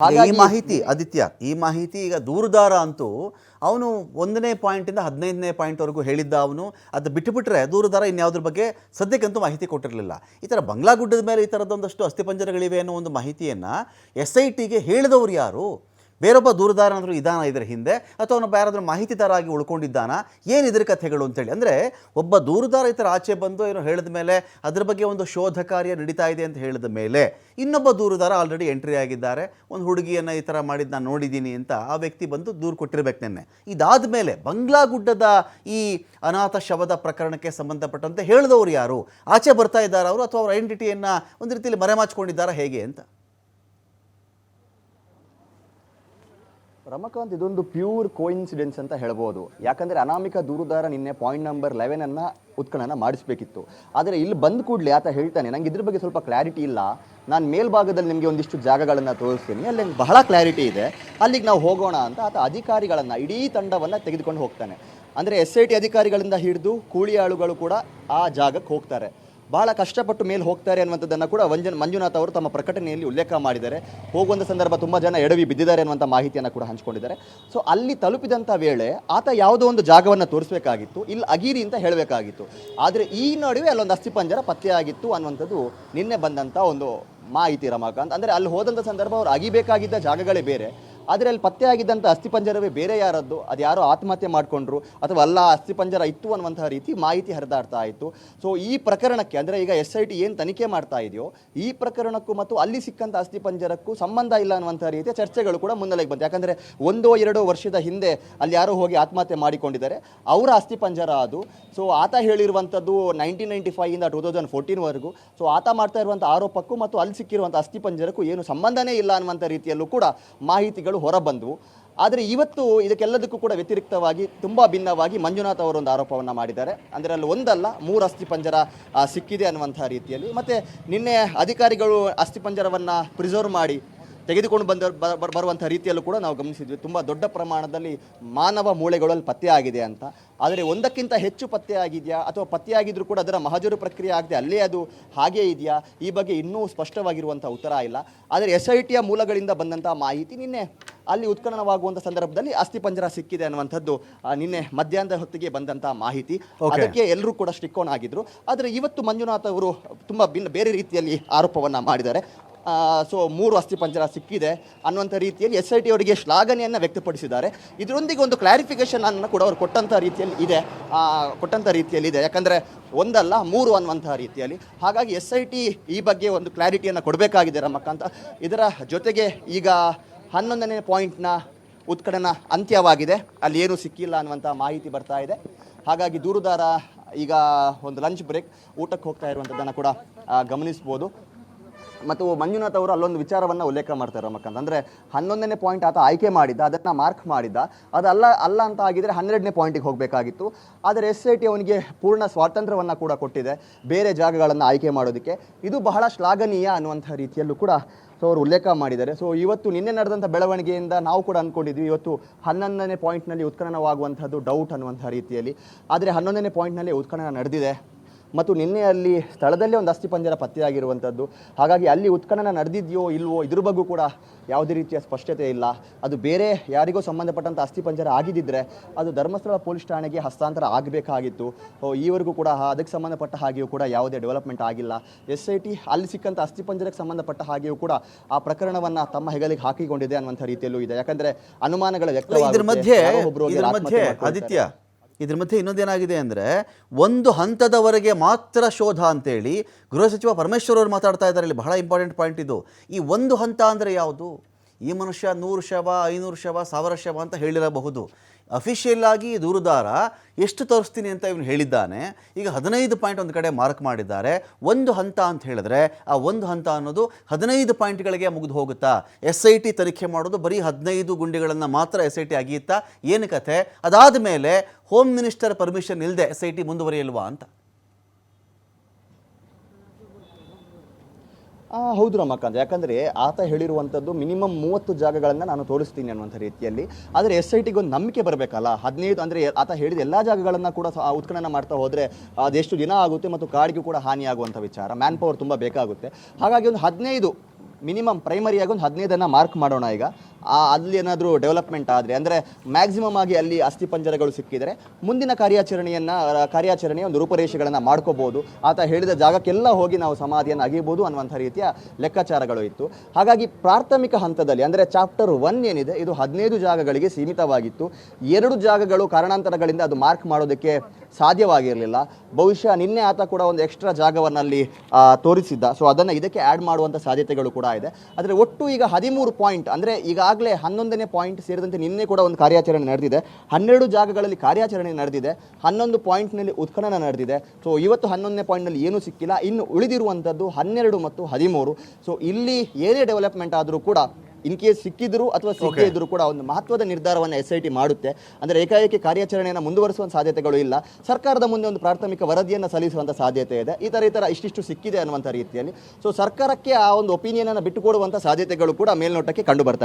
ಈ ಮಾಹಿತಿ, ಆದಿತ್ಯ, ಈ ಮಾಹಿತಿ ಈಗ ದೂರದಾರ ಅಂತೂ ಅವನು ಒಂದನೇ ಪಾಯಿಂಟಿಂದ ಹದಿನೈದನೇ ಪಾಯಿಂಟ್ವರೆಗೂ ಹೇಳಿದ್ದ ಅವನು. ಅದು ಬಿಟ್ಟುಬಿಟ್ರೆ ದೂರದಾರ ಇನ್ಯಾವುದ್ರ ಬಗ್ಗೆ ಸದ್ಯಕ್ಕಂತೂ ಮಾಹಿತಿ ಕೊಟ್ಟಿರಲಿಲ್ಲ. ಈ ಥರ ಬಂಗ್ಲಾ ಗುಡ್ಡದ ಮೇಲೆ ಈ ಥರದೊಂದಷ್ಟು ಅಸ್ಥಿಪಂಜರಗಳಿವೆ ಅನ್ನೋ ಒಂದು ಮಾಹಿತಿಯನ್ನು ಎಸ್ ಐ ಟಿಗೆ ಹೇಳಿದವರು ಯಾರು? ಬೇರೊಬ್ಬ ದೂರದಾರನಾದರೂ ಇದಾನ ಇದರ ಹಿಂದೆ? ಅಥವಾ ಅವನೊಬ್ಬ ಯಾರಾದರೂ ಮಾಹಿತಿದಾರಾಗಿ ಉಳ್ಕೊಂಡಿದ್ದಾನ? ಏನು ಇದ್ರ ಕಥೆಗಳು ಅಂತೇಳಿ. ಅಂದರೆ ಒಬ್ಬ ದೂರದಾರ ಈ ಥರ ಆಚೆ ಬಂದು ಏನೋ ಹೇಳಿದ ಮೇಲೆ ಅದ್ರ ಬಗ್ಗೆ ಒಂದು ಶೋಧ ಕಾರ್ಯ ನಡೀತಾ ಇದೆ ಅಂತ ಹೇಳಿದ ಮೇಲೆ ಇನ್ನೊಬ್ಬ ದೂರುದಾರ ಆಲ್ರೆಡಿ ಎಂಟ್ರಿ ಆಗಿದ್ದಾರೆ. ಒಂದು ಹುಡುಗಿಯನ್ನು ಈ ಥರ ಮಾಡಿದ್ದು ನಾನು ನೋಡಿದ್ದೀನಿ ಅಂತ ಆ ವ್ಯಕ್ತಿ ಬಂದು ದೂರು ಕೊಟ್ಟಿರ್ಬೇಕು ನೆನ್ನೆ. ಇದಾದ ಮೇಲೆ ಬಂಗ್ಲಾ ಗುಡ್ಡದ ಈ ಅನಾಥ ಶವದ ಪ್ರಕರಣಕ್ಕೆ ಸಂಬಂಧಪಟ್ಟಂತೆ ಹೇಳಿದವರು ಯಾರು? ಆಚೆ ಬರ್ತಾ ಇದ್ದಾರೆ ಅವರು ಅಥವಾ ಅವರ ಐಡೆಂಟಿಟಿಯನ್ನು ಒಂದು ರೀತಿಯಲ್ಲಿ ಮರೆಮಾಚಿಕೊಂಡಿದ್ದಾರಾ ಹೇಗೆ ಅಂತ? ರಮಕಾಂತ್ ಇದೊಂದು ಪ್ಯೂರ್ ಕೋಇನ್ಸಿಡೆನ್ಸ್ ಅಂತ ಹೇಳ್ಬೋದು. ಯಾಕಂದ್ರೆ ಅನಾಮಿಕ ದೂರುದಾರ ನಿನ್ನೆ ಪಾಯಿಂಟ್ ನಂಬರ್ ಲೆವೆನನ್ನು ಉತ್ಖನನ ಮಾಡಿಸ್ಬೇಕಿತ್ತು. ಆದರೆ ಇಲ್ಲಿ ಬಂದ ಕೂಡಲೇ ಆತ ಹೇಳ್ತಾನೆ, ನಂಗೆ ಇದ್ರ ಬಗ್ಗೆ ಸ್ವಲ್ಪ ಕ್ಲಾರಿಟಿ ಇಲ್ಲ. ನಾನು ಮೇಲ್ಭಾಗದಲ್ಲಿ ನಿಮಗೆ ಒಂದಿಷ್ಟು ಜಾಗಗಳನ್ನು ತೋರಿಸ್ತೀನಿ. ಅಲ್ಲಿ ಬಹಳ ಕ್ಲಾರಿಟಿ ಇದೆ. ಅಲ್ಲಿಗೆ ನಾವು ಹೋಗೋಣ ಅಂತ ಆತ ಅಧಿಕಾರಿಗಳನ್ನು, ಇಡೀ ತಂಡವನ್ನು ತೆಗೆದುಕೊಂಡು ಹೋಗ್ತಾನೆ. ಅಂದರೆ ಎಸ್ ಐ ಟಿ ಅಧಿಕಾರಿಗಳಿಂದ ಹಿಡಿದು, ಕೂಲಿ ಆಳುಗಳು ಕೂಡ ಆ ಜಾಗಕ್ಕೆ ಹೋಗ್ತಾರೆ. ಬಹಳ ಕಷ್ಟಪಟ್ಟು ಮೇಲೆ ಹೋಗ್ತಾರೆ ಅನ್ನುವಂಥದ್ದನ್ನು ಕೂಡ ವಂಜನ್ ಮಂಜುನಾಥ್ ಅವರು ತಮ್ಮ ಪ್ರಕಟಣೆಯಲ್ಲಿ ಉಲ್ಲೇಖ ಮಾಡಿದ್ದಾರೆ. ಹೋಗುವಂಥ ಸಂದರ್ಭ ತುಂಬ ಜನ ಎಡವಿ ಬಿದ್ದಿದ್ದಾರೆ ಅನ್ನುವಂಥ ಮಾಹಿತಿಯನ್ನು ಕೂಡ ಹಂಚಿಕೊಂಡಿದ್ದಾರೆ. ಸೊ ಅಲ್ಲಿ ತಲುಪಿದಂಥ ವೇಳೆ ಆತ ಯಾವುದೋ ಒಂದು ಜಾಗವನ್ನು ತೋರಿಸಬೇಕಾಗಿತ್ತು, ಇಲ್ಲಿ ಅಗೀರಿ ಅಂತ ಹೇಳಬೇಕಾಗಿತ್ತು. ಆದರೆ ಈ ನಡುವೆ ಅಲ್ಲೊಂದು ಅಸ್ಥಿಪಂಜರ ಪತ್ತೆಯಾಗಿತ್ತು ಅನ್ನುವಂಥದ್ದು ನಿನ್ನೆ ಬಂದಂಥ ಒಂದು ಮಾಹಿತಿ ರಮಾಕಾಂತ್. ಅಂದರೆ ಅಲ್ಲಿ ಹೋದಂಥ ಸಂದರ್ಭ ಅವರು ಅಗಿಬೇಕಾಗಿದ್ದ ಜಾಗಗಳೇ ಬೇರೆ. ಆದರೆ ಅಲ್ಲಿ ಪತ್ತೆಯಾಗಿದ್ದಂಥ ಅಸ್ಥಿಪಂಜರವೇ ಬೇರೆ ಯಾರದ್ದು? ಅದು ಯಾರೋ ಆತ್ಮಹತ್ಯೆ ಮಾಡಿಕೊಂಡ್ರು. ಅಥವಾ ಅಲ್ಲ ಅಸ್ಥಿಪಂಜರ ಇತ್ತು ಅನ್ನುವಂತಹ ರೀತಿ ಮಾಹಿತಿ ಹರಿದಾಡ್ತಾ ಇತ್ತು. ಸೊ ಈ ಪ್ರಕರಣಕ್ಕೆ, ಅಂದರೆ ಈಗ ಎಸ್ ಐ ಟಿ ಏನು ತನಿಖೆ ಮಾಡ್ತಾ ಇದೆಯೋ, ಈ ಪ್ರಕರಣಕ್ಕೂ ಮತ್ತು ಅಲ್ಲಿ ಸಿಕ್ಕಂಥ ಅಸ್ಥಿಪಂಜರಕ್ಕೂ ಸಂಬಂಧ ಇಲ್ಲ ಅನ್ನುವಂಥ ರೀತಿಯ ಚರ್ಚೆಗಳು ಕೂಡ ಮುನ್ನೆಲೆಗೆ ಬಂತು. ಯಾಕಂದರೆ ಒಂದೋ ಎರಡೋ ವರ್ಷದ ಹಿಂದೆ ಅಲ್ಲಿ ಯಾರೋ ಹೋಗಿ ಆತ್ಮಹತ್ಯೆ ಮಾಡಿಕೊಂಡಿದ್ದಾರೆ. ಅವರ ಅಸ್ಥಿಪಂಜರ ಅದು. ಸೊ ಆತ ಹೇಳಿರುವಂಥದ್ದು ನೈನ್ಟೀನ್ ನೈಂಟಿ ಫೈವಿಂದ ಟೂ ತೌಸಂಡ್ ಫೋರ್ಟೀನ್ವರೆಗೂ ಸೊ ಆತ ಮಾಡ್ತಾ ಇರುವಂಥ ಆರೋಪಕ್ಕೂ ಮತ್ತು ಅಲ್ಲಿ ಸಿಕ್ಕಿರುವಂಥ ಅಸ್ಥಿಪಂಜರಕ್ಕೂ ಏನು ಸಂಬಂಧನೇ ಇಲ್ಲ ಅನ್ನುವಂಥ ರೀತಿಯಲ್ಲೂ ಕೂಡ ಮಾಹಿತಿಗಳು ಹೊರಬಂದವು. ಆದರೆ ಇವತ್ತು ಇದಕ್ಕೆಲ್ಲದಕ್ಕೂ ಕೂಡ ವ್ಯತಿರಿಕ್ತವಾಗಿ ತುಂಬ ಭಿನ್ನವಾಗಿ ಮಂಜುನಾಥ್ ಒಂದು ಆರೋಪವನ್ನು ಮಾಡಿದ್ದಾರೆ. ಅಂದರೆ ಅಲ್ಲಿ ಒಂದಲ್ಲ, ಮೂರು ಅಸ್ಥಿಪಂಜರ ಸಿಕ್ಕಿದೆ ಅನ್ನುವಂಥ ರೀತಿಯಲ್ಲಿ. ಮತ್ತು ನಿನ್ನೆ ಅಧಿಕಾರಿಗಳು ಅಸ್ಥಿಪಂಜರವನ್ನು ಪ್ರಿಸರ್ವ್ ಮಾಡಿ ತೆಗೆದುಕೊಂಡು ಬಂದ ಬರುವಂಥ ರೀತಿಯಲ್ಲೂ ಕೂಡ ನಾವು ಗಮನಿಸಿದ್ವಿ. ತುಂಬ ದೊಡ್ಡ ಪ್ರಮಾಣದಲ್ಲಿ ಮಾನವ ಮೂಳೆಗಳಲ್ಲಿ ಪತ್ತೆಯಾಗಿದೆ ಅಂತ. ಆದರೆ ಒಂದಕ್ಕಿಂತ ಹೆಚ್ಚು ಪತ್ತೆಯಾಗಿದೆಯಾ? ಅಥವಾ ಪತ್ತೆಯಾಗಿದ್ರೂ ಕೂಡ ಅದರ ಮಹಜರು ಪ್ರಕ್ರಿಯೆ ಆಗದೆ ಅಲ್ಲೇ ಅದು ಹಾಗೇ ಇದೆಯಾ? ಈ ಬಗ್ಗೆ ಇನ್ನೂ ಸ್ಪಷ್ಟವಾಗಿರುವಂಥ ಉತ್ತರ ಇಲ್ಲ. ಆದರೆ ಎಸ್ ಐ ಟಿಯ ಮೂಲಗಳಿಂದ ಬಂದಂಥ ಮಾಹಿತಿ ನಿನ್ನೆ ಅಲ್ಲಿ ಉತ್ಖನನವಾಗುವಂಥ ಸಂದರ್ಭದಲ್ಲಿ ಅಸ್ಥಿಪಂಜರ ಸಿಕ್ಕಿದೆ ಅನ್ನುವಂಥದ್ದು ನಿನ್ನೆ ಮಧ್ಯಾಹ್ನದ ಹೊತ್ತಿಗೆ ಬಂದಂಥ ಮಾಹಿತಿ. ಅದಕ್ಕೆ ಎಲ್ಲರೂ ಕೂಡ ಸ್ಟಿಕ್ ಆನ್ ಆಗಿದ್ರು. ಆದರೆ ಇವತ್ತು ಮಂಜುನಾಥ್ ಅವರು ತುಂಬ ಭಿನ್ನ ಬೇರೆ ರೀತಿಯಲ್ಲಿ ಆರೋಪವನ್ನು ಮಾಡಿದ್ದಾರೆ. ಸೊ ಮೂರು ಅಸ್ಥಿಪಂಜರ ಸಿಕ್ಕಿದೆ ಅನ್ನುವಂಥ ರೀತಿಯಲ್ಲಿ ಎಸ್ ಐ ಟಿ ಅವರಿಗೆ ಶ್ಲಾಘನೆಯನ್ನು ವ್ಯಕ್ತಪಡಿಸಿದ್ದಾರೆ. ಇದರೊಂದಿಗೆ ಒಂದು ಕ್ಲಾರಿಫಿಕೇಶನ್ ಅನ್ನು ಕೂಡ ಅವರು ಕೊಟ್ಟಂಥ ರೀತಿಯಲ್ಲಿ ಇದೆ. ಕೊಟ್ಟಂಥ ರೀತಿಯಲ್ಲಿ ಇದೆ. ಯಾಕಂದರೆ ಒಂದಲ್ಲ, ಮೂರು ಅನ್ನುವಂಥ ರೀತಿಯಲ್ಲಿ. ಹಾಗಾಗಿ ಎಸ್ ಐ ಟಿ ಈ ಬಗ್ಗೆ ಒಂದು ಕ್ಲಾರಿಟಿಯನ್ನು ಕೊಡಬೇಕಾಗಿದೆ ರಮಕ್ಕಂತ ಇದರ ಜೊತೆಗೆ ಈಗ ಹನ್ನೊಂದನೇ ಪಾಯಿಂಟ್ನ ಉತ್ಕಡನ ಅಂತ್ಯವಾಗಿದೆ. ಅಲ್ಲಿ ಏನೂ ಸಿಕ್ಕಿಲ್ಲ ಅನ್ನುವಂಥ ಮಾಹಿತಿ ಬರ್ತಾ ಇದೆ. ಹಾಗಾಗಿ ದೂರುದಾರ ಈಗ ಒಂದು ಲಂಚ್ ಬ್ರೇಕ್ ಊಟಕ್ಕೆ ಹೋಗ್ತಾ ಇರುವಂಥದ್ದನ್ನು ಕೂಡ ಗಮನಿಸ್ಬೋದು. ಮತ್ತು ಮಂಜುನಾಥ್ ಅವರು ಅಲ್ಲೊಂದು ವಿಚಾರವನ್ನು ಉಲ್ಲೇಖ ಮಾಡ್ತಾರೆ ರಮಕಾಂತ್. ಅಂದರೆ ಹನ್ನೊಂದನೇ ಪಾಯಿಂಟ್ ಆತ ಆಯ್ಕೆ ಮಾಡಿದ್ದ, ಅದನ್ನು ಮಾರ್ಕ್ ಮಾಡಿದ್ದ. ಅದಲ್ಲ, ಅಲ್ಲ ಅಂತ ಆಗಿದ್ರೆ ಹನ್ನೆರಡನೇ ಪಾಯಿಂಟಿಗೆ ಹೋಗಬೇಕಾಗಿತ್ತು. ಆದರೆ ಎಸ್ ಐ ಟಿ ಅವನಿಗೆ ಪೂರ್ಣ ಸ್ವಾತಂತ್ರ್ಯವನ್ನು ಕೂಡ ಕೊಟ್ಟಿದೆ, ಬೇರೆ ಜಾಗಗಳನ್ನು ಆಯ್ಕೆ ಮಾಡೋದಕ್ಕೆ. ಇದು ಬಹಳ ಶ್ಲಾಘನೀಯ ಅನ್ನುವಂಥ ರೀತಿಯಲ್ಲೂ ಕೂಡ ಸೊ ಅವರು ಉಲ್ಲೇಖ ಮಾಡಿದ್ದಾರೆ. ಸೊ ಇವತ್ತು ನಿನ್ನೆ ನಡೆದಂಥ ಬೆಳವಣಿಗೆಯಿಂದ ನಾವು ಕೂಡ ಅಂದ್ಕೊಂಡಿದ್ವಿ ಇವತ್ತು ಹನ್ನೊಂದನೇ ಪಾಯಿಂಟ್ನಲ್ಲಿ ಉತ್ಖನನವಾಗುವಂಥದ್ದು ಡೌಟ್ ಅನ್ನುವಂಥ ರೀತಿಯಲ್ಲಿ. ಆದರೆ ಹನ್ನೊಂದನೇ ಪಾಯಿಂಟ್ನಲ್ಲಿ ಉತ್ಖನನ ನಡೆದಿದೆ. ಮತ್ತು ನಿನ್ನೆ ಅಲ್ಲಿ ಸ್ಥಳದಲ್ಲೇ ಒಂದು ಅಸ್ಥಿಪಂಜರ ಪತ್ತೆಯಾಗಿರುವಂಥದ್ದು. ಹಾಗಾಗಿ ಅಲ್ಲಿ ಉತ್ಖನನ ನಡೆದಿದೆಯೋ ಇಲ್ವೋ ಇದ್ರ ಬಗ್ಗೆ ಕೂಡ ಯಾವುದೇ ರೀತಿಯ ಸ್ಪಷ್ಟತೆ ಇಲ್ಲ. ಅದು ಬೇರೆ ಯಾರಿಗೂ ಸಂಬಂಧಪಟ್ಟಂಥ ಅಸ್ಥಿಪಂಜರ ಆಗಿದ್ದಿದ್ರೆ ಅದು ಧರ್ಮಸ್ಥಳ ಪೊಲೀಸ್ ಠಾಣೆಗೆ ಹಸ್ತಾಂತರ ಆಗಬೇಕಾಗಿತ್ತು. ಈವರೆಗೂ ಕೂಡ ಅದಕ್ಕೆ ಸಂಬಂಧಪಟ್ಟ ಹಾಗೆಯೂ ಕೂಡ ಯಾವುದೇ ಡೆವಲಪ್ಮೆಂಟ್ ಆಗಿಲ್ಲ. ಎಸ್ ಐ ಟಿ ಅಲ್ಲಿ ಸಿಕ್ಕಂಥ ಅಸ್ಥಿಪಂಜರಕ್ಕೆ ಸಂಬಂಧಪಟ್ಟ ಹಾಗೆಯೂ ಕೂಡ ಆ ಪ್ರಕರಣವನ್ನು ತಮ್ಮ ಹೆಗಲಿಗೆ ಹಾಕಿಕೊಂಡಿದೆ ಅನ್ನುವಂಥ ರೀತಿಯಲ್ಲೂ ಇದೆ. ಯಾಕಂದ್ರೆ ಅನುಮಾನಗಳ ವ್ಯಕ್ತ ಮಧ್ಯೆ ಆದಿತ್ಯ ಇದ್ರ ಮಧ್ಯೆ ಇನ್ನೊಂದೇನಾಗಿದೆ ಅಂದರೆ ಒಂದು ಹಂತದವರೆಗೆ ಮಾತ್ರ ಶೋಧ ಅಂತೇಳಿ ಗೃಹ ಸಚಿವ ಪರಮೇಶ್ವರ್ ಅವರು ಮಾತಾಡ್ತಾ ಇದ್ದಾರೆ. ಇಲ್ಲಿ ಬಹಳ ಇಂಪಾರ್ಟೆಂಟ್ ಪಾಯಿಂಟ್ ಇದು. ಈ ಒಂದು ಹಂತ ಅಂದರೆ ಯಾವುದು? ಈ ಮನುಷ್ಯ ನೂರು ಶವ, ಐನೂರು ಶವ, ಸಾವಿರ ಶವ ಅಂತ ಹೇಳಿರಬಹುದು. ಅಫಿಷಿಯಲ್ ಆಗಿ ದೂರುದಾರ ಎಷ್ಟು ತೋರಿಸ್ತೀನಿ ಅಂತ ಇವನು ಹೇಳಿದ್ದಾನೆ. ಈಗ ಹದಿನೈದು ಪಾಯಿಂಟ್ ಒಂದು ಕಡೆ ಮಾರ್ಕ್ ಮಾಡಿದ್ದಾರೆ. ಒಂದು ಹಂತ ಅಂತ ಹೇಳಿದ್ರೆ ಆ ಒಂದು ಹಂತ ಅನ್ನೋದು ಹದಿನೈದು ಪಾಯಿಂಟ್ಗಳಿಗೆ ಮುಗಿದು ಹೋಗುತ್ತಾ? ಎಸ್ ಐ ಟಿ ತನಿಖೆ ಮಾಡೋದು ಬರೀ ಹದಿನೈದು ಗುಂಡಿಗಳನ್ನು ಮಾತ್ರ ಎಸ್ ಐ ಟಿ ಅಗಿಯುತ್ತಾ? ಏನು ಕಥೆ? ಅದಾದ ಮೇಲೆ ಹೋಮ್ ಮಿನಿಸ್ಟರ್ ಪರ್ಮಿಷನ್ ಇಲ್ಲದೆ ಎಸ್ ಐ ಟಿ ಮುಂದುವರಿಯಲ್ವಾ ಅಂತ. ಹೌದು ರಮಾಕಾಂತ್. ಯಾಕಂದರೆ ಆತ ಹೇಳಿರುವಂಥದ್ದು ಮಿನಿಮಮ್ ಮೂವತ್ತು ಜಾಗಗಳನ್ನು ನಾನು ತೋರಿಸ್ತೀನಿ ಅನ್ನುವಂಥ ರೀತಿಯಲ್ಲಿ. ಆದರೆ ಎಸ್ ಐ ಟಿಗೆ ಒಂದು ನಂಬಿಕೆ ಬರಬೇಕಲ್ಲ? ಹದಿನೈದು ಅಂದರೆ ಆತ ಹೇಳಿದ ಎಲ್ಲ ಜಾಗಗಳನ್ನು ಕೂಡ ಉತ್ಖನನ ಮಾಡ್ತಾ ಹೋದರೆ ಅದೆಷ್ಟು ದಿನ ಆಗುತ್ತೆ ಮತ್ತು ಕಾಡಿಗೂ ಕೂಡ ಹಾನಿಯಾಗುವಂಥ ವಿಚಾರ. ಮ್ಯಾನ್ ಪವರ್ ತುಂಬ ಬೇಕಾಗುತ್ತೆ. ಹಾಗಾಗಿ ಒಂದು ಹದಿನೈದು, ಮಿನಿಮಮ್ ಪ್ರೈಮರಿಯಾಗಿ ಒಂದು ಹದಿನೈದನ್ನು ಮಾರ್ಕ್ ಮಾಡೋಣ ಈಗ. ಅಲ್ಲಿ ಏನಾದರೂ ಡೆವಲಪ್ಮೆಂಟ್ ಆದರೆ, ಅಂದರೆ ಮ್ಯಾಕ್ಸಿಮಮ್ ಆಗಿ ಅಲ್ಲಿ ಅಸ್ಥಿಪಂಜರಗಳು ಸಿಕ್ಕಿದರೆ ಮುಂದಿನ ಕಾರ್ಯಾಚರಣೆಯನ್ನು ಕಾರ್ಯಾಚರಣೆಯ ಒಂದು ರೂಪರೇಷೆಗಳನ್ನು ಮಾಡ್ಕೋಬೋದು. ಆತ ಹೇಳಿದ ಜಾಗಕ್ಕೆಲ್ಲ ಹೋಗಿ ನಾವು ಸಮಾಧಿಯನ್ನು ಅಗಿಬೋದು ಅನ್ನುವಂಥ ರೀತಿಯ ಲೆಕ್ಕಾಚಾರಗಳು ಇತ್ತು. ಹಾಗಾಗಿ ಪ್ರಾಥಮಿಕ ಹಂತದಲ್ಲಿ, ಅಂದರೆ ಚಾಪ್ಟರ್ ಒನ್ ಏನಿದೆ, ಇದು ಹದಿನೈದು ಜಾಗಗಳಿಗೆ ಸೀಮಿತವಾಗಿತ್ತು. ಎರಡು ಜಾಗಗಳು ಕಾರಣಾಂತರಗಳಿಂದ ಅದು ಮಾರ್ಕ್ ಮಾಡೋದಕ್ಕೆ ಸಾಧ್ಯವಾಗಿರಲಿಲ್ಲ. ಬಹುಶಃ ನಿನ್ನೆ ಆತ ಕೂಡ ಒಂದು ಎಕ್ಸ್ಟ್ರಾ ಜಾಗವನ್ನು ಅಲ್ಲಿ ತೋರಿಸಿದ್ದ. ಸೊ ಅದನ್ನು ಇದಕ್ಕೆ ಆ್ಯಡ್ ಮಾಡುವಂಥ ಸಾಧ್ಯತೆಗಳು ಕೂಡ ಇದೆ. ಆದರೆ ಒಟ್ಟು ಈಗ ಹದಿಮೂರು ಪಾಯಿಂಟ್ ಅಂದರೆ ಈಗಾಗಲೇ ಹನ್ನೊಂದನೇ ಪಾಯಿಂಟ್ ಸೇರಿದಂತೆ ನಿನ್ನೆ ಕೂಡ ಒಂದು ಕಾರ್ಯಾಚರಣೆ ನಡೆದಿದೆ. ಹನ್ನೆರಡು ಜಾಗಗಳಲ್ಲಿ ಕಾರ್ಯಾಚರಣೆ ನಡೆದಿದೆ. ಹನ್ನೊಂದು ಪಾಯಿಂಟ್ನಲ್ಲಿ ಉತ್ಖನನ ನಡೆದಿದೆ. ಸೊ ಇವತ್ತು ಹನ್ನೊಂದನೇ ಪಾಯಿಂಟ್ನಲ್ಲಿ ಏನೂ ಸಿಕ್ಕಿಲ್ಲ. ಇನ್ನು ಉಳಿದಿರುವಂಥದ್ದು ಹನ್ನೆರಡು ಮತ್ತು ಹದಿಮೂರು. ಸೊ ಇಲ್ಲಿ ಏನೇ ಡೆವಲಪ್ಮೆಂಟ್ ಆದರೂ ಕೂಡ ಇನ್ ಕೇಸ್ ಸಿಕ್ಕಿದ್ರು ಅಥವಾ ಸಿಕ್ಕಿದ್ರು ಇದ್ರು ಕೂಡ ಒಂದು ಮಹತ್ವದ ನಿರ್ಧಾರವನ್ನು ಎಸ್ ಐ ಟಿ ಮಾಡುತ್ತೆ. ಅಂದರೆ ಏಕಾಏಕಿ ಕಾರ್ಯಾಚರಣೆಯನ್ನು ಮುಂದುವರಿಸುವ ಸಾಧ್ಯತೆಗಳು ಇಲ್ಲ. ಸರ್ಕಾರದ ಮುಂದೆ ಒಂದು ಪ್ರಾಥಮಿಕ ವರದಿಯನ್ನು ಸಲ್ಲಿಸುವಂಥ ಸಾಧ್ಯತೆ ಇದೆ. ಈ ಥರ ಈ ಥರ ಇಷ್ಟಿಷ್ಟು ಸಿಕ್ಕಿದೆ ಅನ್ನುವಂಥ ರೀತಿಯಲ್ಲಿ. ಸೊ ಸರ್ಕಾರಕ್ಕೆ ಆ ಒಂದು ಒಪಿನಿಯನ್ ಅನ್ನು ಬಿಟ್ಟುಕೊಡುವಂಥ ಸಾಧ್ಯತೆಗಳು ಕೂಡ ಮೇಲ್ನೋಟಕ್ಕೆ ಕಂಡು ಬರ್ತಾ.